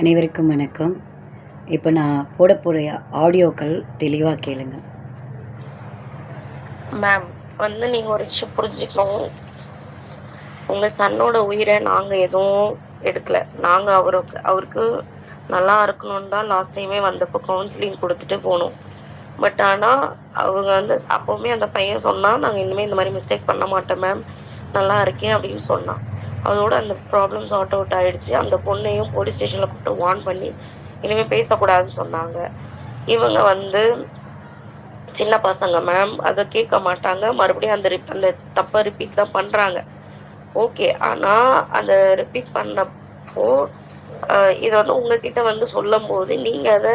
அனைவருக்கும் வணக்கம். இப்போ நான் போட போகிற ஆடியோக்கள் தெளிவாக கேளுங்க. மேம் வந்து நீங்கள் ஒரு விஷயம் புரிஞ்சுக்கணும். உங்கள் சன்னோட உயிரை நாங்கள் எதுவும் எடுக்கல. நாங்கள் அவருக்கு அவருக்கு நல்லா இருக்கணும்னு தான் லாஸ்ட் டைமே வந்தப்போ கவுன்சிலிங் கொடுத்துட்டு போனோம். பட் ஆனால் அவங்க வந்து அப்போவுமே அந்த பையன் சொன்னால் நாங்கள் இன்னுமே இந்த மாதிரி மிஸ்டேக் பண்ண மாட்டோம் மேம் நல்லா இருக்கேன் அப்படின்னு சொன்னான். அதோட அந்த ப்ராப்ளம் சார்ட் அவுட் ஆயிடுச்சு. அந்த பொண்ணையும் போலீஸ் ஸ்டேஷன்ல கூப்பிட்டு வார்ன் பண்ணி இனிமே பேசக்கூடாதுன்னு சொன்னாங்க. இவங்க வந்து சின்ன பசங்க மேம் அதை கேட்க மாட்டாங்க. மறுபடியும் அந்த ரிப் அந்த தப்பை ரிப்பீட் தான் பண்றாங்க. ஓகே ஆனா அந்த ரிப்பீட் பண்ணப்போ இதை வந்து உங்ககிட்ட வந்து சொல்லும் போது நீங்க அதை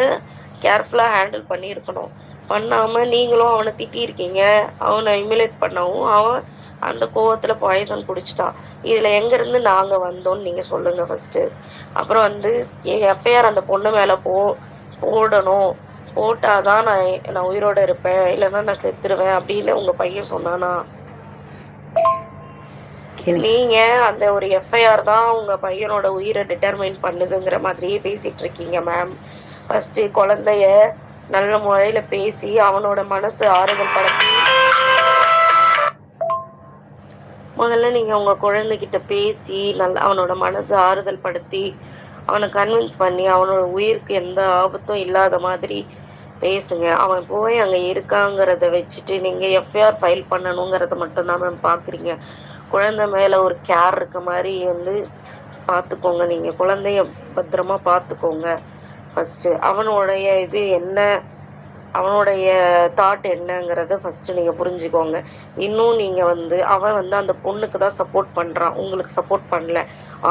கேர்ஃபுல்லா ஹேண்டில் பண்ணியிருக்கணும். பண்ணாம நீங்களும் அவனை திட்டியிருக்கீங்க. அவனை இமிலேட் பண்ணவும் அவன் அந்த கோவத்துல பாய்சன் குடிச்சிட்டான். இதுல எங்க இருந்து நாங்க வந்தோம்னு நீங்க சொல்லுங்க ஃபர்ஸ்ட் அப்புறம் வந்து எஃப்ஐஆர் அந்த பொண்ணு மேல போ போடணும். போட்டாதான் நான் நான் உயிரோட இருப்பேன். இல்லைன்னா நான் செத்துருவேன் அப்படின்னு உங்க பையன் சொன்னானா? நீங்க அந்த ஒரு எஃப்ஐஆர் தான் உங்க பையனோட உயிரை டிட்டர்மைன் பண்ணுதுங்கிற மாதிரியே பேசிட்டு இருக்கீங்க மேம் ஃபர்ஸ்ட் குழந்தைய நல்ல முறையில பேசி அவனோட மனசு ஆறுதல் படுத்தி முதல்ல நீங்க உங்க குழந்தைகிட்ட பேசி நல்லா அவனோட மனசை ஆறுதல் படுத்தி அவனை கன்வின்ஸ் பண்ணி அவனோட உயிருக்கு எந்த ஆபத்தும் இல்லாத மாதிரி பேசுங்க. அவன் போய் அங்க இருக்காங்கிறத வச்சுட்டு நீங்க எஃப்ஐஆர் ஃபைல் பண்ணணுங்கிறத மட்டும்தான் மேம் பாக்குறீங்க. குழந்தை மேல ஒரு கேர் இருக்க மாதிரி வந்து பாத்துக்கோங்க நீங்க. குழந்தைய பத்திரமா பாத்துக்கோங்க. ஃபர்ஸ்ட் அவனுடைய இது என்ன அவனுடைய தாட் என்னங்கிறத ஃபர்ஸ்ட் நீங்க புரிஞ்சுக்கோங்க. இன்னும் நீங்க வந்து அவன் வந்து அந்த பொண்ணுக்கு தான் சப்போர்ட் பண்றான். உங்களுக்கு சப்போர்ட் பண்ணல.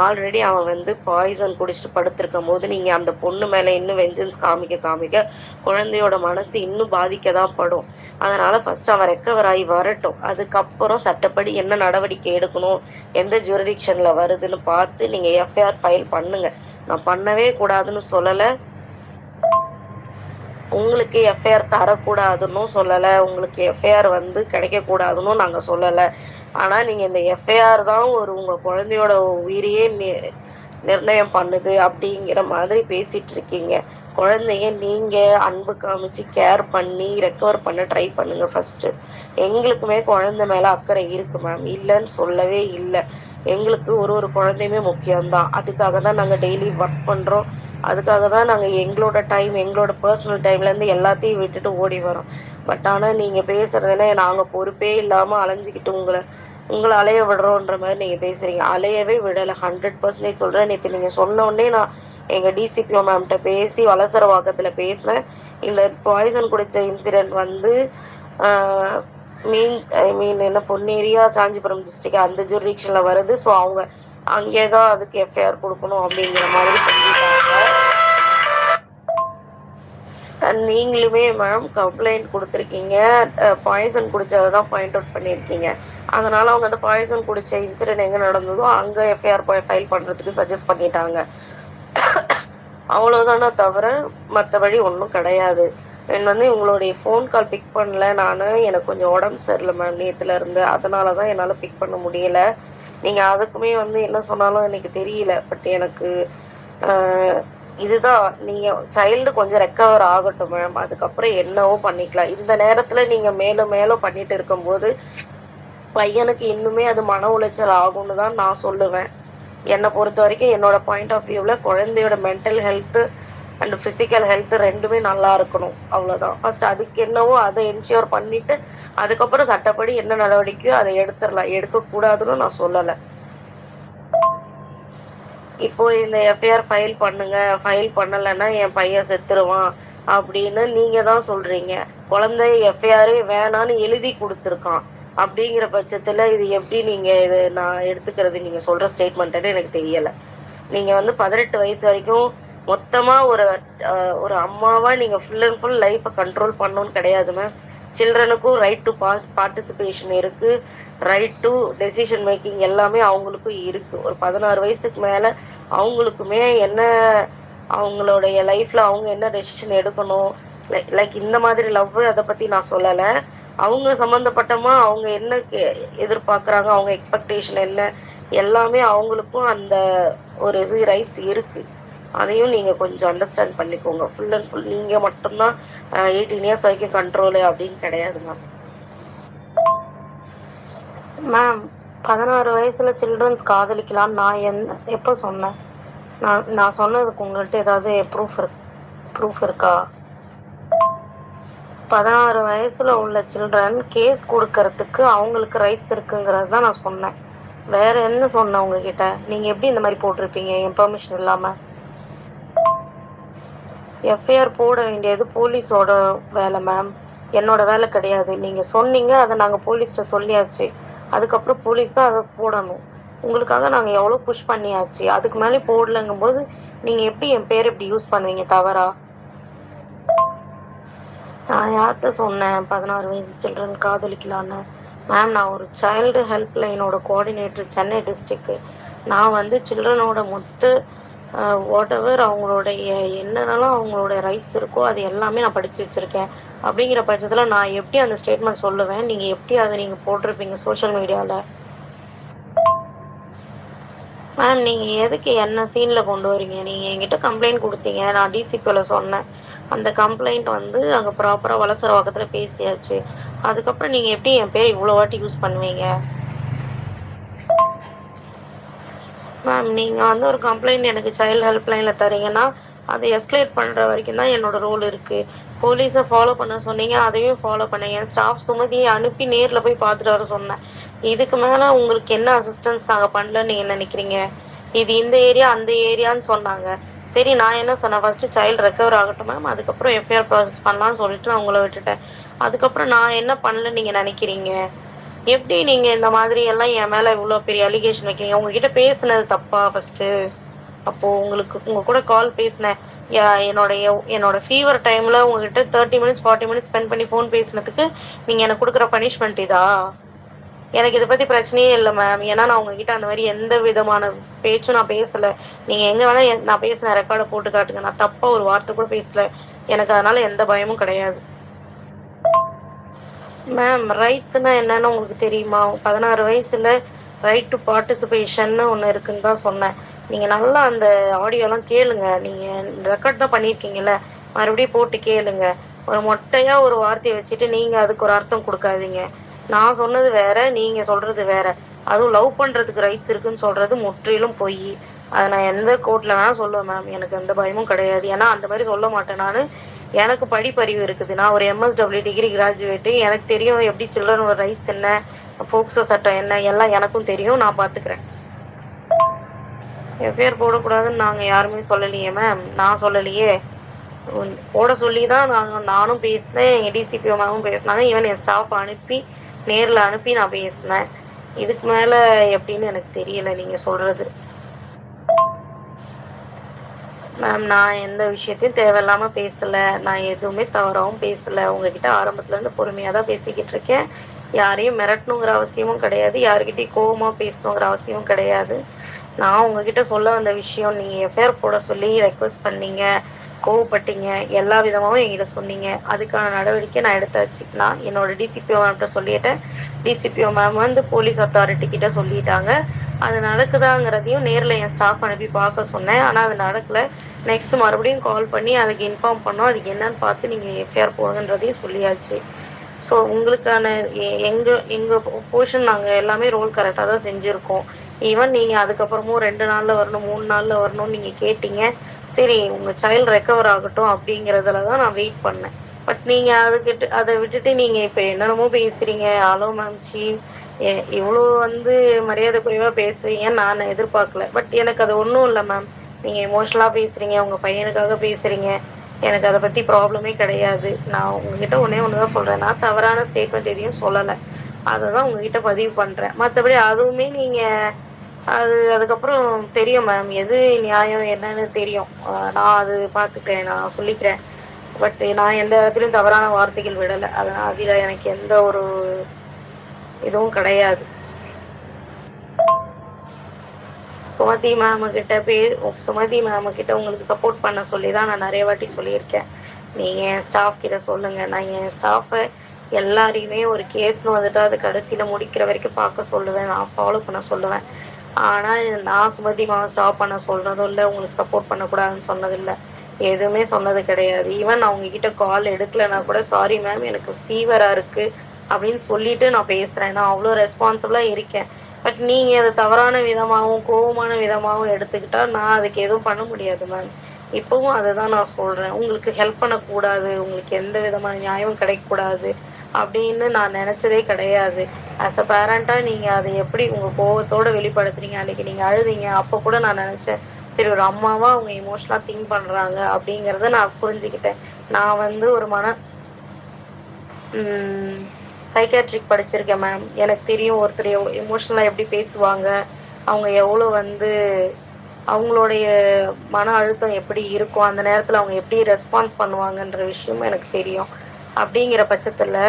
ஆல்ரெடி அவன் வந்து பாய்சன் குடிச்சிட்டு படுத்திருக்கும் போது நீங்க அந்த பொண்ணு மேல இன்னும் வெஞ்சன்ஸ் காமிக்க காமிக்க குழந்தையோட மனசு இன்னும் பாதிக்க தான் படும் அதனால ஃபர்ஸ்ட் அவன் ரெக்கவர் ஆகி வரட்டும். அதுக்கப்புறம் சட்டப்படி என்ன நடவடிக்கை எடுக்கணும் எந்த ஜூரிடிக்ஷன்ல வருதுன்னு பார்த்து நீங்க எஃப்ஐஆர் ஃபைல் பண்ணுங்க. நான் பண்ணவே கூடாதுன்னு சொல்லலை. உங்களுக்கு எஃப்ஐஆர் தரக்கூடாதுன்னு சொல்லலை. உங்களுக்கு எஃப்ஐஆர் வந்து கிடைக்கக்கூடாதுன்னு நாங்கள் சொல்லலை. ஆனால் நீங்கள் இந்த எஃப்ஐஆர் தான் ஒரு உங்கள் குழந்தையோட உயிரையே நி- நிர்ணயம் பண்ணுது அப்படிங்கிற மாதிரி பேசிட்டு இருக்கீங்க. குழந்தைய நீங்க அன்பு காமிச்சு கேர் பண்ணி ரெக்கவர் பண்ண ட்ரை பண்ணுங்க ஃபர்ஸ்ட் எங்களுக்குமே குழந்தை மேல அக்கறை இருக்கு மேம் இல்லைன்னு சொல்லவே இல்லை. எங்களுக்கு ஒரு ஒரு குழந்தையுமே முக்கியம்தான். அதுக்காக தான் நாங்க டெய்லி ஒர்க் பண்றோம். அதுக்காக தான் நாங்கள் எங்களோட டைம் எங்களோட பர்சனல் டைம்லேருந்து எல்லாத்தையும் விட்டுட்டு ஓடி வரோம். பட் ஆனால் நீங்கள் பேசுறதுல நாங்கள் பொறுப்பே இல்லாமல் அலைஞ்சிக்கிட்டு உங்களை உங்களை அலைய விடுறோன்ற மாதிரி நீங்கள் பேசுறீங்க. அலையவே விடலை ஹண்ட்ரட் பர்சன்டேஜ் சொல்கிறேன் நேற்று நீங்கள் சொன்னோடனே நான் எங்கள் டிசிபிஓ மேம்கிட்ட பேசி வலசரவாக்கத்துல பேசினேன். இந்த பாய்சன் குடித்த இன்சிடென்ட் வந்து மீன் ஐ மீன் என்ன பொன்னேரியா காஞ்சிபுரம் டிஸ்ட்ரிக்ட் அந்த ஜூரிக்ஷனில் வருது. ஸோ அவங்க அங்கே தான் அதுக்கு எஃப்ஐஆர் கொடுக்கணும் அப்படிங்கிற மாதிரி சொல்லிட்டாங்க. நீங்களுமே மேம் கம்ப்ளைண்ட் கொடுத்துருக்கீங்க. பாய்சன் குடிச்சதான் பாயிண்ட் அவுட் பண்ணியிருக்கீங்க. அதனால அவங்க அந்த பாய்சன் குடிச்ச இன்சிடென்ட் எங்க நடந்ததோ அங்க எஃப்ஐஆர் ஃபைல் பண்றதுக்கு சஜஸ்ட் பண்ணிட்டாங்க. அவ்வளவுதானே தவிர மற்றபடி ஒன்றும் கிடையாது. என் வந்து உங்களுடைய ஃபோன் கால் பிக் பண்ணல நான். எனக்கு கொஞ்சம் உடம்பு சரியில்லை மேம் நேற்றுல இருந்து அதனால தான் என்னால் பிக் பண்ண முடியலை. நீங்க அதுக்குமே வந்து என்ன சொன்னாலும் எனக்கு தெரியல. பட் எனக்கு ஆஹ், இதுதான். நீங்க சைல்டு கொஞ்சம் ரெக்கவர் ஆகட்டும் மேம் அதுக்கப்புறம் என்னவோ பண்ணிக்கலாம். இந்த நேரத்துல நீங்க மேலும் மேலும் பண்ணிட்டு இருக்கும்போது பையனுக்கு இன்னுமே அது மன உளைச்சல் ஆகும்னு தான் நான் சொல்லுவேன். என்னை பொறுத்த வரைக்கும் என்னோட பாயிண்ட் ஆஃப் வியூவில் குழந்தையோட mental health and physical health ரெண்டுமே நல்லா இருக்கணும். அவ்வளவுதான். ஃபர்ஸ்ட் அதுக்கு என்னவோ அதை என்ஷியோர் பண்ணிட்டு அதுக்கப்புறம் சட்டப்படி என்ன நடவடிக்கையோ அதை எடுத்துடலாம். எடுக்க கூடாதுன்னு நான் சொல்லல. இப்போ இந்த எஃப்ஐஆர் ஃபைல் பண்ணுங்க. ஃபைல் பண்ணலைன்னா என் பையன் செத்துருவான் அப்படின்னு நீங்க தான் சொல்றீங்க. குழந்தை எஃப்ஐஆரே வேணான்னு எழுதி கொடுத்துருக்கான். அப்படிங்கிற பட்சத்துல இது எப்படி நீங்க இது நான் எடுத்துக்கிறது? நீங்க சொல்ற ஸ்டேட்மெண்ட்டுன்னு எனக்கு தெரியல. நீங்க வந்து பதினெட்டு வயசு வரைக்கும் மொத்தமா ஒரு ஒரு அம்மாவா நீங்க ஃபுல் அண்ட் ஃபுல் லைஃப்பை கண்ட்ரோல் பண்ணணும்னு கிடையாது மேம் சில்ட்ரனுக்கும் ரைட் டு பார்ட்டிசிபேஷன் இருக்கு. ரைட் டு டெசிஷன் மேக்கிங் எல்லாமே அவங்களுக்கும் இருக்கு. ஒரு பதினாறு வயசுக்கு மேல அவங்களுக்குமே என்ன அவங்களுடைய லைஃப்ல அவங்க என்ன டெசிஷன் எடுக்கணும்? லைக் இந்த மாதிரி லவ் அதை பத்தி நான் சொல்லல. அவங்க சம்பந்தப்பட்டமா அவங்க என்ன கே- எதிர்பார்க்கறாங்க? அவங்க எக்ஸ்பெக்டேஷன் என்ன? எல்லாமே அவங்களுக்கும் அந்த ஒரு இது ரைட்ஸ் இருக்கு. அதையும் நீங்க கொஞ்சம் அண்டர்ஸ்டாண்ட் பண்ணிக்கோங்க. ஃபுல் அண்ட் ஃபுல் நீங்க மட்டும்தான் எயிட்டீன் இயர்ஸ் வரைக்கும் கண்ட்ரோலு அப்படின்னு கிடையாது மேம் மேம் பதினாறு வயசுல சில்ட்ரன்ஸ் காதலிக்கலாம். நான் எந்த எப்போ சொன்னேன்? நான் நான் சொன்னதுக்கு உங்கள்கிட்ட ஏதாவது ப்ரூஃப் இருக்கு ப்ரூஃப் இருக்கா? பதினாறு வயசுல உள்ள சில்ட்ரன் கேஸ் கொடுக்கறதுக்கு அவங்களுக்கு ரைட்ஸ் இருக்குங்கிறது தான் நான் சொன்னேன். வேற என்ன சொன்னேன் உங்ககிட்ட? நீங்க எப்படி இந்த மாதிரி போட்டிருப்பீங்க? என் பெர்மிஷன் இல்லாம? எஃப்ஐஆர் போட வேண்டியது போலீஸோட வேலை மேம் என்னோட வேலை கிடையாது. நீங்க சொன்னீங்க அதை நாங்க போலீஸ்கிட்ட சொல்லியாச்சு. அதுக்கப்புறம் போலீஸ் தான் அதை போடணும். உங்களுக்காக நாங்க எவ்வளவு புஷ் பண்ணியாச்சு. அதுக்கு மேலே போடலங்கும் போது நீங்க எப்படி என் பேர் இப்படி யூஸ் பண்ணுவீங்க தவறா? நான் யார்கிட்ட சொன்னேன் பதினாறு வயசு சில்ட்ரன் காதலிக்கலான்னு மேம் நான் ஒரு சைல்டு ஹெல்ப் லைனோட கோஆர்டினேட்டர் சென்னை டிஸ்ட்ரிக்ட் நான் வந்து சில்ட்ரனோட மொத்த வாட் எவர் அவங்களுடைய என்னென்னலாம் அவங்களோட ரைட்ஸ் இருக்கோ அது எல்லாமே நான் படித்து வச்சுருக்கேன். அப்படிங்கிற பட்சத்தில் நான் எப்படி அந்த ஸ்டேட்மெண்ட் சொல்லுவேன்? நீங்கள் எப்படி அதை நீங்கள் போட்டிருப்பீங்க சோஷியல் மீடியாவில் மேம் நீங்கள் எதுக்கு என்ன சீனில் கொண்டு வரீங்க? நீங்கள் என்கிட்ட கம்ப்ளைண்ட் கொடுத்தீங்க. நான் டிசிபியில் சொன்னேன். அந்த கம்ப்ளைண்ட் வந்து அங்கே ப்ராப்பராக வலசர பேசியாச்சு. அதுக்கப்புறம் நீங்கள் எப்படி என் பேர் இவ்வளோ வாட்டி யூஸ் பண்ணுவீங்க? மேம் நீங்கள் வந்து ஒரு கம்ப்ளைண்ட் எனக்கு சைல்டு ஹெல்ப்லைனில் தரீங்கன்னா அதை எஸ்கலேட் பண்ணுற வரைக்கும் தான் என்னோட ரோல் இருக்குது போலீஸை ஃபாலோ பண்ண சொன்னீங்க அதையும் ஃபாலோ பண்ணேன். என் ஸ்டாஃப் சுமதியை அனுப்பி நேரில் போய் பார்த்துட்டு வர சொன்னேன். இதுக்கு மேலே உங்களுக்கு என்ன அசிஸ்டன்ஸ் நாங்கள் பண்ணலன்னு நீங்கள் நினைக்கிறீங்க? இது இந்த ஏரியா அந்த ஏரியான்னு சொன்னாங்க. சரி நான் என்ன சொன்னேன்? ஃபர்ஸ்ட் சைல்டு ரெக்கவர் ஆகட்டும் மேம் அதுக்கப்புறம் எஃப்ஐஆர் ப்ராசஸ் பண்ணலாம்னு சொல்லிட்டு நான் உங்களை விட்டுட்டேன். அதுக்கப்புறம் நான் என்ன பண்ணல நீங்கள் நினைக்கிறீங்க? எப்படி நீங்கள் இந்த மாதிரி எல்லாம் என் மேலே இவ்வளோ பெரிய அலிகேஷன் வைக்கிறீங்க? உங்ககிட்ட பேசுனது தப்பா ஃபர்ஸ்ட்டு அப்போ உங்களுக்கு உங்க கூட கால் பேசினேன் என்னோட என்னோட ஃபீவர் டைம்ல உங்ககிட்ட thirty minutes forty minutes spend பண்ணி ஃபோன் பேசினதுக்கு நீங்க எனக்கு கொடுக்குற பனிஷ்மெண்ட் இதா? எனக்கு இதை பத்தி பிரச்சனையே இல்லை மேம் ஏன்னா நான் உங்ககிட்ட அந்த மாதிரி எந்த விதமான பேச்சும் நான் பேசல. நீங்க எங்க வேணா நான் பேசின ரெக்கார்டை போட்டு காட்டுங்க. நான் தப்பா ஒரு வார்த்தை கூட பேசல. எனக்கு அதனால எந்த பயமும் கிடையாது. மேம் ரைட்ஸ்னா என்னன்னு உங்களுக்கு தெரியுமா? பதினாறு வயசுல ரைட் டு பார்ட்டிசிபேஷன் ஒன்று இருக்குன்னு தான் சொன்னேன். நீங்கள் நல்லா அந்த ஆடியோலாம் கேளுங்க. நீங்கள் ரெக்கார்ட் தான் பண்ணியிருக்கீங்கல்ல மறுபடியும் போட்டு கேளுங்க. ஒரு மொட்டையாக ஒரு வார்த்தையை வச்சுட்டு நீங்கள் அதுக்கு ஒரு அர்த்தம் கொடுக்காதீங்க. நான் சொன்னது வேற நீங்கள் சொல்கிறது வேற. அதுவும் லவ் பண்ணுறதுக்கு ரைட்ஸ் இருக்குன்னு சொல்கிறது முற்றிலும் பொய். அதை நான் எந்த கோர்ட்டில் வேணால் சொல்லுவேன் மேம் எனக்கு எந்த பயமும் கிடையாது. ஏன்னா அந்த மாதிரி சொல்ல மாட்டேன் நான். எனக்கு படிப்பறிவு இருக்குது. நான் ஒரு எம்எஸ்டபிள்யூ டிகிரி கிராஜுவேட்டு எனக்கு தெரியும் எப்படி சில்ட்ரன் ஒரு ரைட்ஸ் என்ன போக்சோ சட்டம் என்ன எல்லாம் எனக்கும் தெரியும். நான் பார்த்துக்கிறேன் எஃப்ஐஆர் போடக்கூடாதுன்னு நாங்கள் யாருமே சொல்லலையே மேம் நான் சொல்லலையே. போட சொல்லி தான் நாங்கள் நானும் பேசினேன். எங்கள் டிசிபிஓ மேமும் பேசினாங்க. ஈவன் என் ஸ்டாஃப் அனுப்பி நேரில் அனுப்பி நான் பேசினேன். இதுக்கு மேலே எப்படின்னு எனக்கு தெரியல நீங்கள் சொல்கிறது மேம் நான் எந்த விஷயத்தையும் தேவையில்லாமல் பேசலை. நான் எதுவுமே தவறாவும் பேசலை. உங்ககிட்ட ஆரம்பத்துலேருந்து இருந்து தான் பேசிக்கிட்டு இருக்கேன். யாரையும் மிரட்டணுங்கிற அவசியமும் கிடையாது. யாருக்கிட்டையும் கோபமாக பேசணுங்கிற அவசியமும் கிடையாது. நான் உங்ககிட்ட சொல்ல வந்த விஷயம் நீங்கள் எஃப்ஐஆர் போட சொல்லி ரெக்வஸ்ட் பண்ணீங்க. கோவப்பட்டீங்க எல்லா விதமாகவும் என்கிட்ட சொன்னீங்க. அதுக்கான நடவடிக்கை நான் எடுத்தாச்சு நான் என்னோட டிசிபிஓ மேம்கிட்ட சொல்லிட்டேன். டிசிபிஓ மேம் வந்து போலீஸ் அத்தாரிட்டி கிட்ட சொல்லிட்டாங்க. அது நடக்குதாங்கிறதையும் நேரில் என் ஸ்டாஃப் அனுப்பி பார்க்க சொன்னேன். ஆனால் அது நடக்கல. நெக்ஸ்ட் மறுபடியும் கால் பண்ணி அதுக்கு இன்ஃபார்ம் பண்ணோம். அதுக்கு என்னன்னு பார்த்து நீங்கள் எஃப்ஐஆர் போடுங்கன்றதையும் சொல்லியாச்சு. ஸோ உங்களுக்கான எ- எங்க எங்க போர்ஷன் நாங்கள் எல்லாமே ரோல் கரெக்டாக தான் செஞ்சுருக்கோம். ஈவன் நீங்கள் அதுக்கப்புறமும் ரெண்டு நாளில் வரணும் மூணு நாளில் வரணும்னு நீங்கள் கேட்டீங்க. சரி உங்கள் சைல்டு ரெக்கவர் ஆகட்டும் அப்படிங்கிறதுல தான் நான் வெயிட் பண்ணேன். பட் நீங்கள் அதுக்கிட்ட அதை விட்டுட்டு நீங்கள் இப்போ என்னென்னமோ பேசுகிறீங்க ஹலோ மேம்ச்சி இவ்வளோ வந்து மரியாதை குறைவாக பேசுறீங்கன்னு நான் எதிர்பார்க்கல. பட் எனக்கு அது ஒன்றும் இல்லை மேம் நீங்கள் எமோஷ்னலாக பேசுகிறீங்க உங்கள் பையனுக்காக பேசுகிறீங்க எனக்கு அதை பற்றி ப்ராப்ளமே கிடையாது. நான் உங்ககிட்ட ஒன்றே ஒன்று தான் சொல்கிறேன் நான் தவறான ஸ்டேட்மெண்ட் எதையும் சொல்லலை. அதை தான் உங்ககிட்ட பதிவு பண்ணுறேன் மற்றபடி அதுவுமே நீங்கள் அது அதுக்கப்புறம் தெரியும் மேம் எது நியாயம் என்னன்னு தெரியும். நான் அது பார்த்துக்கிறேன் நான் சொல்லிக்கிறேன். பட் நான் எந்த இடத்துலையும் தவறான வார்த்தைகள் விடலை. அதனால் அதில் எனக்கு எந்த ஒரு இதுவும் கிடையாது. சுமதி மேம் கிட்ட பே சுமதி மேம் கிட்ட உங்களுக்கு சப்போர்ட் பண்ண சொல்லி தான் நான் நிறைய வாட்டி சொல்லியிருக்கேன். நீங்க என் ஸ்டாஃப் கிட்ட சொல்லுங்க. நான் என் ஸ்டாஃபை எல்லாரையுமே ஒரு கேஸ்னு வந்துட்டு அது கடைசியில முடிக்கிற வரைக்கும் பார்க்க சொல்லுவேன். நான் ஃபாலோ பண்ண சொல்லுவேன். ஆனால் நான் சுமதி மாவை ஸ்டாப் பண்ண சொல்கிறதும் இல்லை உங்களுக்கு சப்போர்ட் பண்ணக்கூடாதுன்னு சொன்னதில்லை எதுவுமே சொன்னது கிடையாது. ஈவன் அவங்க கிட்ட கால் எடுக்கலைன்னா கூட சாரி மேம் எனக்கு ஃபீவராக இருக்குது அப்படின்னு சொல்லிட்டு நான் பேசுகிறேன் நான் அவ்வளோ ரெஸ்பான்சிபிளாக இருக்கேன். பட் நீங்கள் அதை தவறான விதமாகவும் கோபமான விதமாகவும் எடுத்துக்கிட்டா நான் அதுக்கு எதுவும் பண்ண முடியாது மேம் இப்போவும் அதை தான் நான் சொல்கிறேன் உங்களுக்கு ஹெல்ப் பண்ணக்கூடாது. உங்களுக்கு எந்த விதமான நியாயமும் கிடைக்கக்கூடாது. அப்படின்னு நான் நினச்சதே கிடையாது. ஆஸ் அ பேரண்ட்டாக நீங்கள் அதை எப்படி உங்கள் கோவத்தோடு வெளிப்படுத்துறீங்க? அன்றைக்கி நீங்கள் அழுதீங்க. அப்போ கூட நான் நினச்சேன் சரி ஒரு அம்மாவா அவங்க எமோஷனலாக திங்க் பண்ணுறாங்க அப்படிங்கிறத நான் புரிஞ்சுக்கிட்டேன். நான் வந்து ஒரு மன சைக்காட்ரிக் படிச்சிருக்கேன் மேம் எனக்கு தெரியும் ஒருத்தர் எமோஷ்னலாக எப்படி பேசுவாங்க. அவங்க எவ்வளோ வந்து அவங்களுடைய மன அழுத்தம் எப்படி இருக்கும்? அந்த நேரத்தில் அவங்க எப்படி ரெஸ்பான்ஸ் பண்ணுவாங்கன்ற விஷயமும் எனக்கு தெரியும். அப்படிங்கிற பட்சத்தில்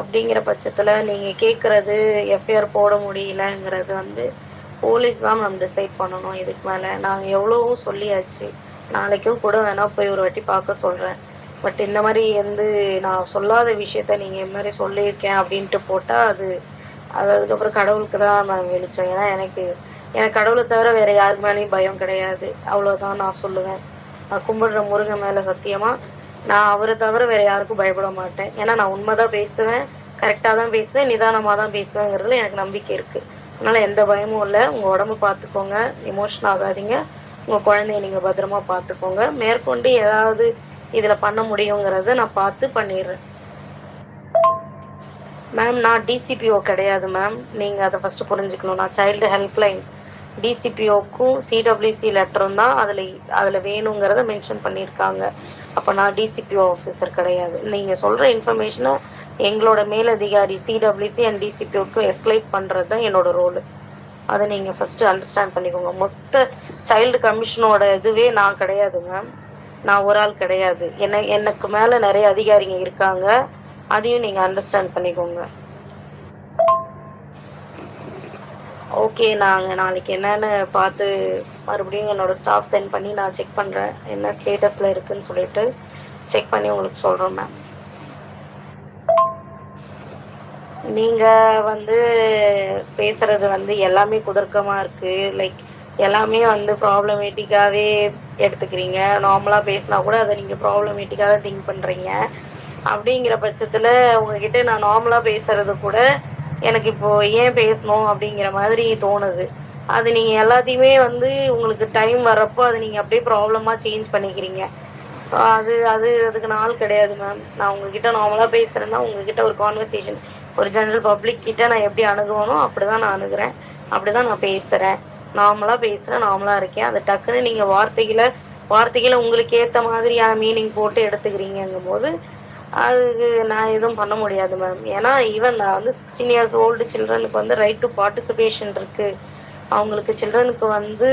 அப்படிங்கிற பட்சத்தில் நீங்கள் கேட்குறது எஃப்ஐஆர் போட முடியலங்கிறது வந்து போலீஸ் தான் மேம் டிசைட் பண்ணணும். இதுக்கு மேலே நாங்கள் எவ்வளவும் சொல்லியாச்சு. நாளைக்கும் கூட வேணால் போய் ஒரு வாட்டி பார்க்க சொல்கிறேன் பட் இந்த மாதிரி வந்து நான் சொல்லாத விஷயத்த நீங்கள் இந்த மாதிரி சொல்லியிருக்கேன் அப்படின்ட்டு போட்டால் அது அது அதுக்கப்புறம் கடவுளுக்கு தான் நான் வெளிச்சம். ஏன்னா எனக்கு எனக்கு கடவுளை தவிர வேற யாருக்கு மேலேயும் பயம் கிடையாது. அவ்வளோதான் நான் சொல்லுவேன். நான் கும்பிடுற முருகன் மேலே சத்தியமாக நான் அவரை தவிர வேற யாருக்கும் பயப்பட மாட்டேன். ஏன்னா நான் உண்மைதான் பேசுவேன் கரெக்டாக தான் பேசுவேன் நிதானமாக தான் பேசுவேங்கிறதுல எனக்கு நம்பிக்கை இருக்குது அதனால் எந்த பயமும் இல்லை. உங்கள் உடம்பு பார்த்துக்கோங்க எமோஷன் ஆகாதீங்க. உங்கள் குழந்தைய நீங்கள் பத்திரமா பார்த்துக்கோங்க மேற்கொண்டு ஏதாவது இதில் பண்ண முடியுங்கிறத நான் பார்த்து பண்ணிடுறேன். மேம் நான் டிசிபிஓ கிடையாது மேம் நீங்கள் அதை ஃபஸ்ட்டு புரிஞ்சுக்கணும். நான் சைல்டு ஹெல்ப்லைன் டிசிபிஓக்கும் சிடபிள்யூசி லெட்டரும் தான் அதில் அதில் வேணுங்கிறத மென்ஷன் பண்ணியிருக்காங்க அப்போ நான் டிசிபிஓ ஆஃபீஸர் கிடையாது. நீங்கள் சொல்கிற இன்ஃபர்மேஷனை எங்களோட மேலதிகாரி சிடபிள்யூசி அண்ட் டிசிபிஓக்கும் எஸ்கலேட் பண்ணுறது தான் என்னோட ரோலு அதை நீங்கள் ஃபஸ்ட்டு அண்டர்ஸ்டாண்ட் பண்ணிக்கோங்க. மொத்த சைல்டு கமிஷனோட இதுவே நான் கிடையாது மேம் நான் ஒரு ஆள் கிடையாது. என்ன எனக்கு மேலே நிறைய அதிகாரிங்க இருக்காங்க. அதையும் நீங்கள் அண்டர்ஸ்டாண்ட் பண்ணிக்கோங்க. ஓகே நாங்கள் நாளைக்கு என்னென்னு பார்த்து மறுபடியும் என்னோடய ஸ்டாஃப் சென்ட் பண்ணி நான் செக் பண்ணுறேன் என்ன ஸ்டேட்டஸில் இருக்குன்னு சொல்லிட்டு செக் பண்ணி உங்களுக்கு சொல்கிறோம் மேம் நீங்கள் வந்து பேசுகிறது வந்து எல்லாமே குதர்க்கமாக இருக்குது லைக் எல்லாமே வந்து ப்ராப்ளமேட்டிக்காகவே எடுத்துக்கிறீங்க. நார்மலாக பேசினா கூட அதை நீங்கள் ப்ராப்ளமேட்டிக்காக திங்க் பண்ணுறீங்க அப்படிங்கிற பட்சத்தில் உங்ககிட்ட நான் நார்மலாக பேசுறது கூட எனக்கு இப்போ ஏன் பேசணும் அப்படிங்கிற மாதிரி தோணுது. அது நீங்கள் எல்லாத்தையுமே வந்து உங்களுக்கு டைம் வர்றப்போ அது நீங்கள் அப்படியே ப்ராப்ளமாக சேஞ்ச் பண்ணிக்கிறீங்க. அது அது அதுக்கு நாள் கிடையாது மேம் நான் உங்ககிட்ட நார்மலாக பேசுகிறேன்னா உங்ககிட்ட ஒரு கான்வர்சேஷன் ஒரு ஜென்ரல் பப்ளிக் கிட்ட நான் எப்படி அணுகுவனோ அப்படி தான் நான் அணுகிறேன். அப்படிதான் நான் பேசுகிறேன் நார்மலாக பேசுகிறேன் நார்மலாக இருக்கேன். அது டக்குன்னு நீங்கள் வார்த்தைகளை வார்த்தைகளை உங்களுக்கு ஏற்ற மாதிரியான மீனிங் போட்டு எடுத்துக்கிறீங்கங்கும் போது அதுக்கு நான் எதுவும் பண்ண முடியாது மேம் ஏன்னா ஈவன் நான் வந்து சிக்ஸ்டீன் இயர்ஸ் ஓல்டு சில்ட்ரனுக்கு வந்து ரைட் டு பார்ட்டிசிபேஷன் இருக்குது அவங்களுக்கு சில்ட்ரனுக்கு வந்து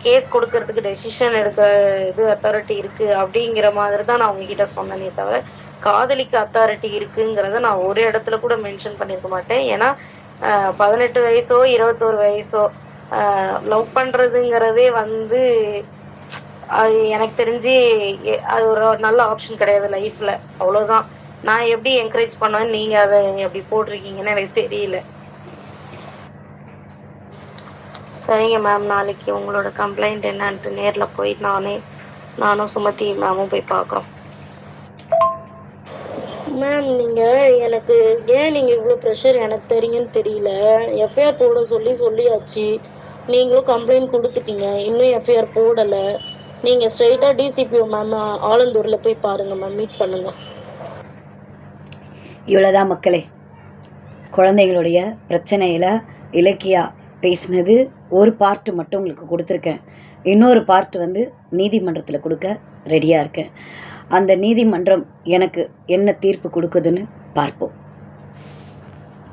கேஸ் கொடுக்கறதுக்கு டெசிஷன் எடுக்க இது அத்தாரிட்டி இருக்குது அப்படிங்கிற மாதிரி தான் நான் உங்ககிட்ட சொன்னேனே தவிர காதலிக்கு அத்தாரிட்டி இருக்குங்கிறத நான் ஒரு இடத்துல கூட மென்ஷன் பண்ணியிருக்க மாட்டேன். ஏன்னா பதினெட்டு வயசோ இருபத்தோரு வயசோ லவ் பண்ணுறதுங்கிறதே வந்து அது எனக்கு தெரிஞ்சு அது ஒரு நல்ல ஆப்ஷன் கிடையாது லைஃப்பில் அவ்வளோதான் நான் எப்படி என்கரேஜ் பண்ணுவேன் நீங்கள் அதை எப்படி போட்டிருக்கீங்கன்னு எனக்கு தெரியல. சரிங்க மேம் நாளைக்கு உங்களோட கம்ப்ளைண்ட் என்னன்ட்டு நேரில் போய் நானே நானும் சுமதி மேமும் போய் பார்க்குறோம். மேம் நீங்கள் எனக்கு ஏன் நீங்கள் இவ்வளோ ப்ரெஷர் எனக்கு தெரியும்னு தெரியல. எஃப்ஐஆர் போட சொல்லி சொல்லியாச்சு. நீங்களும் கம்ப்ளைண்ட் கொடுத்துட்டீங்க. இன்னும் எஃப்ஐஆர் போடலை. நீங்கள் ஸ்ட்ரெயிட்டாக டிசிபிஓ மேம் ஆலந்தூரில் போய் பாருங்கள் மேம் மீட் பண்ணுங்கள் இவ்வளோதான் மக்களே. குழந்தைகளுடைய பிரச்சனையில் இலக்கியா பேசினது ஒரு பார்ட்டு மட்டும் உங்களுக்கு கொடுத்துருக்கேன். இன்னொரு பார்ட் வந்து நீதிமன்றத்தில் கொடுக்க ரெடியாக இருக்கேன். அந்த நீதிமன்றம் எனக்கு என்ன தீர்ப்பு கொடுக்குதுன்னு பார்ப்போம்.